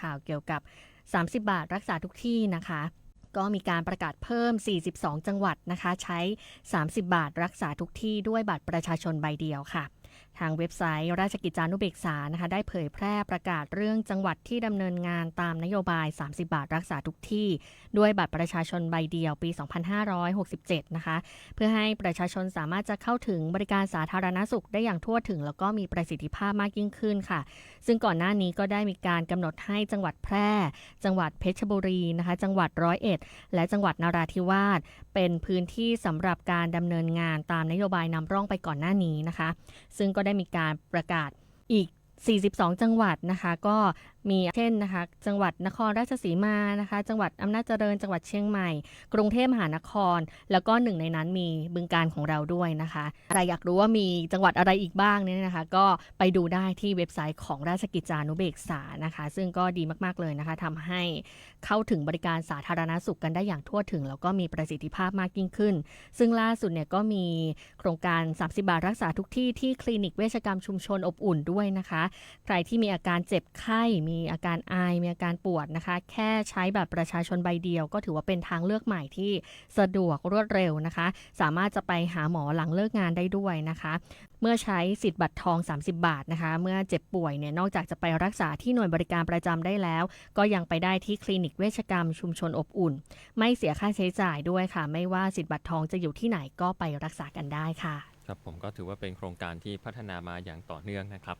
ข่าวเกี่ยวกับ 30 บาทรักษาทุกที่นะคะ ก็มีการประกาศเพิ่ม 42 จังหวัดนะคะ ใช้ 30 บาทรักษาทุกที่ด้วยบัตรประชาชนใบเดียวค่ะ ทางเว็บไซต์ราชกิจจานุเบกษานะคะได้เผยแพร่ประกาศเรื่องจังหวัดที่ดำเนินงานตามนโยบาย 30 บาทรักษาทุกที่ ด้วยบัตรประชาชนใบเดียวปี 2567 นะคะ เพื่อให้ประชาชนสามารถจะเข้าถึงบริการสาธารณสุขได้อย่างทั่วถึง แล้วก็มีประสิทธิภาพมากยิ่งขึ้นค่ะ ซึ่งก่อนหน้านี้ก็ได้มีการกำหนดให้จังหวัดแพร่ จังหวัดเพชรบุรีนะคะ จังหวัดร้อยเอ็ด และจังหวัดนราธิวาสเป็นพื้นที่สำหรับการดำเนินงานตามนโยบายนำร่องไปก่อนหน้านี้นะคะ ซึ่งก็ได้มีการประกาศอีก 42 จังหวัดนะคะก็มีเช่นนะคะจังหวัดนครราชสีมานะคะ จังหวัดอำนาจเจริญ จังหวัดเชียงใหม่ กรุงเทพมหานคร แล้วก็หนึ่งในนั้นมีบึงการของเราด้วยนะคะใครอยากรู้ว่ามีจังหวัดอะไรอีกบ้างเนี่ยนะคะ ก็ไปดูได้ที่เว็บไซต์ของราชกิจจานุเบกษานะคะ ซึ่งก็ดีมากๆเลยนะคะทำให้เข้าถึงบริการสาธารณสุขกันได้อย่างทั่วถึง แล้วก็มีประสิทธิภาพมากยิ่งขึ้น ซึ่งล่าสุดเนี่ยก็มีโครงการ 30 บาทรักษาทุกที่ที่คลินิกเวชกรรมชุมชนอบอุ่นด้วยนะคะใครที่มีอาการเจ็บไข้ มีอาการไอ มีอาการปวดนะคะ แค่ใช้แบบประชาชนใบเดียว ก็ถือว่าเป็นทางเลือกใหม่ที่สะดวกรวดเร็วนะคะ สามารถจะไปหาหมอหลังเลิกงานได้ด้วยนะคะ เมื่อใช้สิทธิ์บัตรทอง 30 บาทนะคะ เมื่อเจ็บป่วยเนี่ย นอกจากจะไปรักษาที่หน่วยบริการประจำได้แล้ว ก็ยังไปได้ที่คลินิกเวชกรรมชุมชนอบอุ่น ไม่เสียค่าใช้จ่ายด้วยค่ะ ไม่ว่าสิทธิ์บัตรทองจะอยู่ที่ไหนก็ไปรักษากันได้ค่ะ ครับผมก็ถือว่าเป็นโครงการที่พัฒนามาอย่างต่อเนื่องนะครับ